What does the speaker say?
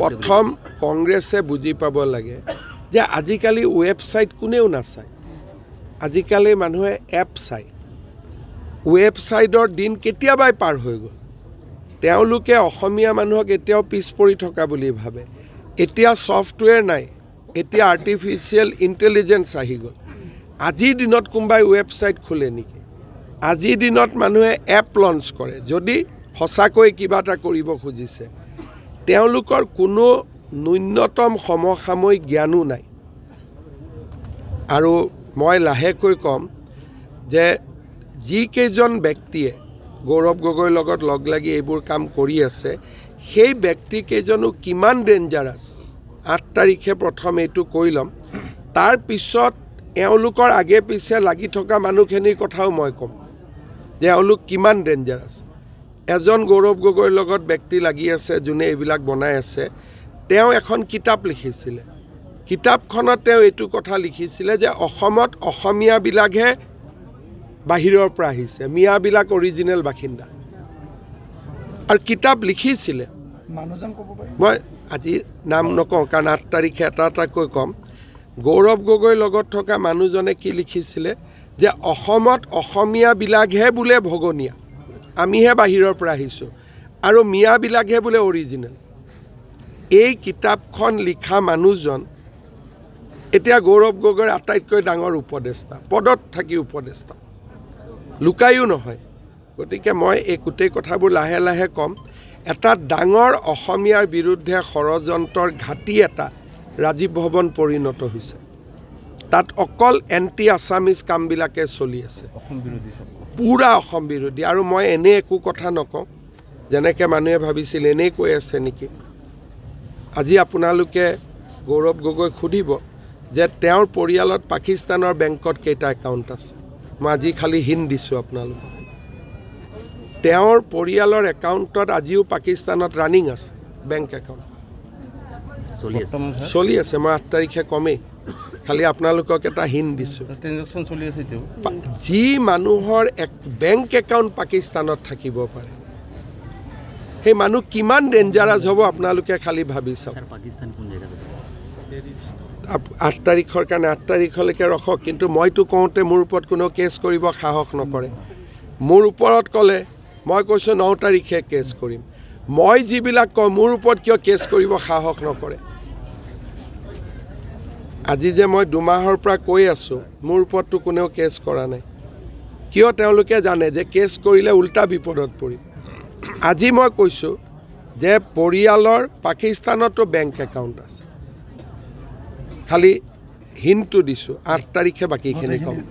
প্ৰথম কংগ্ৰেছে বুজি পাব লাগে যে আজিকালি ৱেবছাইট কোনেও নাচায়। আজিকালি মানুহে এপ চায়। ৱেবছাইটৰ দিন কেতিয়াবাই পাৰ হৈ গ'ল। তেওঁলোকে অসমীয়া মানুহক এতিয়াও পিছ পৰি থকা বুলি ভাবে। এতিয়া ছফ্টৱেৰ নাই এতিয়া আৰ্টিফিচিয়েল ইণ্টেলিজেঞ্চ আহি গ'ল। আজিৰ দিনত কোনোবাই ৱেবছাইট খোলে নেকি? আজিৰ দিনত মানুহে এপ লঞ্চ কৰে। যদি সঁচাকৈ কিবা এটা কৰিব খুজিছে তেওঁলোকৰ কোনো ন্যূনতম সমসাময়িক জ্ঞানো নাই। আৰু মই লাহেকৈ ক'ম যে যিকেইজন ব্যক্তিয়ে গৌৰৱ গগৈৰ লগত লগ লাগি এইবোৰ কাম কৰি আছে, সেই ব্যক্তিকেইজনো কিমান ডেঞ্জাৰাছ আঠ তাৰিখে প্ৰথম এইটো কৈ ল'ম। তাৰপিছত এওঁলোকৰ আগে পিছে লাগি থকা মানুহখিনিৰ কথাও মই ক'ম যে এওঁলোক কিমান ডেঞ্জাৰাছ এজন গৌৰৱ গগৈৰ লগত ব্যক্তি লাগি আছে যোনে এইবিলাক বনাই আছে তেওঁ এখন কিতাপ লিখিছিলে। কিতাপখনত তেওঁ এইটো কথা লিখিছিলে যে অসমত অসমীয়াবিলাকহে বাহিৰৰ পৰা আহিছে মিয়াবিলাক অৰিজিনেল বাসিন্দা। আৰু কিতাপ লিখিছিলে। মই আজি নাম নকওঁ কাৰণ আঠ তাৰিখে এটা এটাকৈ ক'ম। গৌৰৱ গগৈৰ লগত থকা মানুহজনে কি লিখিছিলে? যে অসমত অসমীয়াবিলাকহে বোলে ভগনীয়া। আমিহে বাহিৰৰ পৰা আহিছোঁ। আৰু মিয়াবিলাকহে বোলে অৰিজিনেল এই কিতাপখন লিখা মানুহজন এতিয়া গৌৰৱ গগৈৰ আটাইতকৈ ডাঙৰ উপদেষ্টা, পদত থাকি উপদেষ্টা। লুকায়ো নহয়। গতিকে মই এই গোটেই কথাবোৰ লাহে লাহে ক'ম। এটা ডাঙৰ অসমীয়াৰ বিৰুদ্ধে ষড়যন্ত্ৰৰ ঘাটি এটা ৰাজীৱ ভৱন পৰিণত হৈছে। তাত অকল এণ্টি আছামিজ কামবিলাকে চলি আছে। পূৰা অসম বিৰোধী। আৰু মই এনে একো কথা নকওঁ যেনেকৈ মানুহে ভাবিছিল এনেই কৈ আছে নেকি? আজি আপোনালোকে গৌৰৱ গগৈক সুধিব যে তেওঁৰ পৰিয়ালত পাকিস্তানৰ বেংকত কেইটা একাউণ্ট আছে? মই আজি খালি হিন দিছোঁ আপোনালোকক। তেওঁৰ পৰিয়ালৰ একাউণ্টত আজিও পাকিস্তানত ৰানিং আছে বেংক একাউণ্ট চলি আছে। চলি আছে মই আঠ তাৰিখে কমেই। খালি আপোনালোকক এটা হিন দিছোঁ। ট্ৰেনজেকশ্যন চলি আছে যি মানুহৰ এক বেংক একাউণ্ট পাকিস্তানত থাকিব পাৰে সেই মানুহ কিমান ডেঞ্জাৰাছ হ'ব আপোনালোকে খালি ভাবি চাওক। পাকিস্তান কোন জেগাত আঠ তাৰিখৰ কাৰণে আঠ তাৰিখলৈকে ৰখক কিন্তু মইতো কওঁতে মোৰ ওপৰত কোনেও কেছ কৰিব সাহস নকৰে। মোৰ ওপৰত ক'লে মই কৈছোঁ ন তাৰিখে কেছ কৰিম। মই যিবিলাক কওঁ মোৰ ওপৰত কিয় কেছ কৰিব সাহস নকৰে? আজি যে মই দুমাহৰ পৰা কৈ আছোঁ মোৰ ওপৰততো কোনেও কেছ কৰা নাই। কিয় তেওঁলোকে জানে যে কেছ কৰিলে উল্টা বিপদত পৰিম? আজি মই কৈছোঁ যে পৰিয়ালৰ পাকিস্তানতো বেংক একাউণ্ট আছে। খালি হিণ্টটো দিছোঁ আঠ তাৰিখে বাকীখিনি ক'ম।